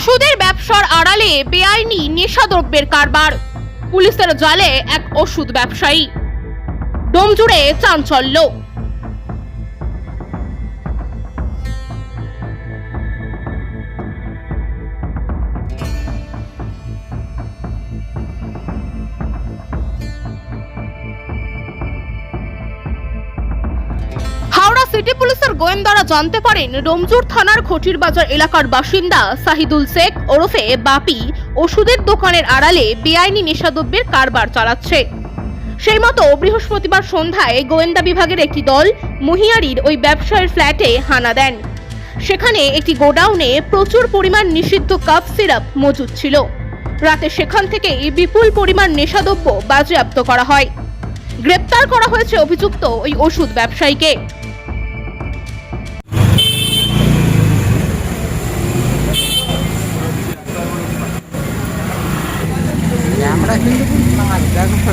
ওষুধের ব্যবসার আড়ালে বেআইনি নেশাদ্রব্যের কারবার। পুলিশের জালে এক ওষুধ ব্যবসায়ী। ডোমজুড়ে চাঞ্চল্য। সিটি পুলিশের গোয়েন্দারা জানতে পারেন রমজুর থানার খটির বাজার এলাকার বাসিন্দা সাহিদুল শেখ ওরফে বাপি ওষুধের দোকানের আড়ালে বেআইনি নেশাদ্রব্যের কারবার চালাচ্ছে। সেই মতো বৃহস্পতিবার সন্ধ্যায় গোয়েন্দা বিভাগের একটি দল মহিয়ারির ওই ব্যবসায়ের ফ্ল্যাটে হানা দেন। সেখানে একটি গোডাউনে প্রচুর পরিমাণ নিষিদ্ধ কাপ সিরাপ মজুদ ছিল। রাতে সেখান থেকে বিপুল পরিমাণ নেশাদ্রব্য বাজেয়াপ্ত করা হয়। গ্রেপ্তার করা হয়েছে অভিযুক্ত ওই ওষুধ ব্যবসায়ীকে। আমরা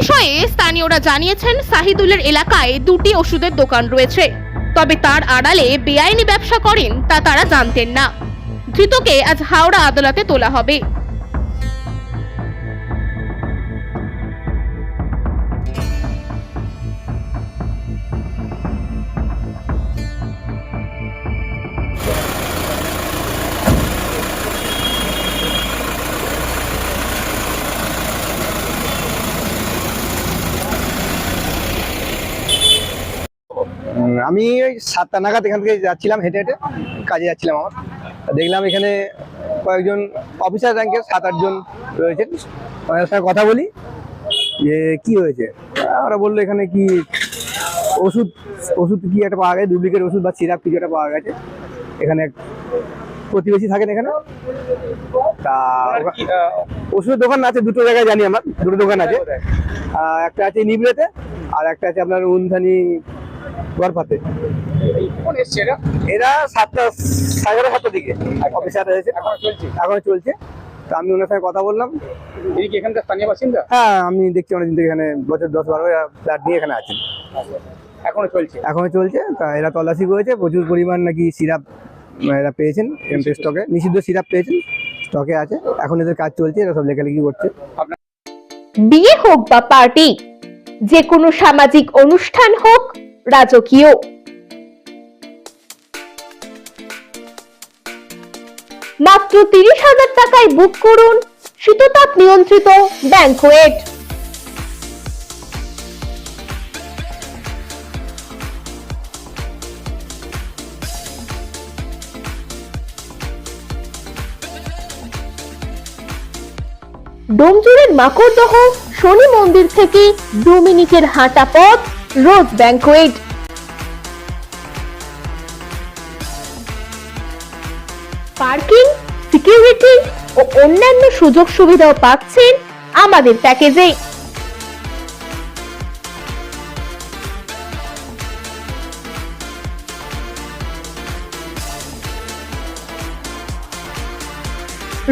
বিষয়ে স্থানীয়রা জানিয়েছেন সাহিদুলের এলাকায় দুটি ওষুধের দোকান রয়েছে। তবে তার আড়ালে বেআইনি ব্যবসা করেন তা তারা জানতেন না। ধৃতকে আজ হাওড়া আদালতে তোলা হবে। আমি ওই সাতটা নাগাদ এখান থেকে যাচ্ছিলাম হেঁটে হেঁটে কাজে যাচ্ছিলাম আমার। দেখলাম এখানে কয়েকজন অফিসার র্যাঙ্কের সাত আটজন রয়েছেন। ওনাদের সঙ্গে কথা বলি যে কি হয়েছে? ওরা বলল এখানে কি ওষুধ ওষুধ কি একটা পাওয়া গেছে ডুপ্লিকেট ওষুধ বা সিরাপ কিছু একটা পাওয়া গেছে। এখানে প্রতিবেশী থাকেন এখানে। তা ওষুধের দোকান আছে দুটো জায়গায় জানি আমার দুটো দোকান আছে। একটা আছে নিবড়েতে আর একটা আছে আপনার উনধানি গড়পাতে এরা? সাতটা সাড়ে সাতটার দিকে। অফিসার এসেছে এখন চলছে? এখন চলছে। তো আমি ওনার সঙ্গে কথা বললাম। এই কি এখানকার স্থানীয় বাসিন্দা? হ্যাঁ আমি দেখছি অনেকদিন থেকে এখানে বছর দশ বারো ফ্ল্যাট নিয়ে এখানে আছেন এখনও চলছে? এখনও চলছে। তা এরা তল্লাশি করেছে। প্রচুর পরিমাণ নাকি সিরাপ এরা পেয়েছেন এমপি স্টকে। নিষিদ্ধ সিরাপ পেয়েছেন। স্টকে আছে। এখন এদের কাজ চলছে। এরা সব লেখালেখি করছে। বিয়ে হোক বা পার্টি যে কোনো সামাজিক অনুষ্ঠান হোক রাজকীয়। মাত্র তিরিশ হাজার টাকায় বুক করুন শীততাপ নিয়ন্ত্রিত ব্যাংকোয়েট ডোমজুরের মাকড়দহ শনি মন্দির থেকে দু মিনিটের হাঁটা পথ রোজ ব্যাংকোয়েট। পার্কিং, সিকিউরিটি ও অন্যান্য সুযোগ সুবিধাও পাচ্ছেন আমাদের প্যাকেজে।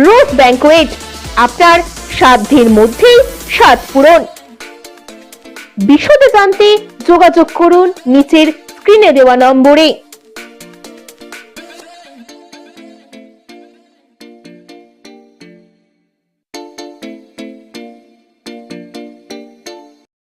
রোজ ব্যাংকোয়েট, আপনার সাধ্যের মধ্যেই স্বাদ পূরণ। বিশদে জানতে যোগাযোগ করুন নিচের স্ক্রিনে দেওয়া নম্বরে।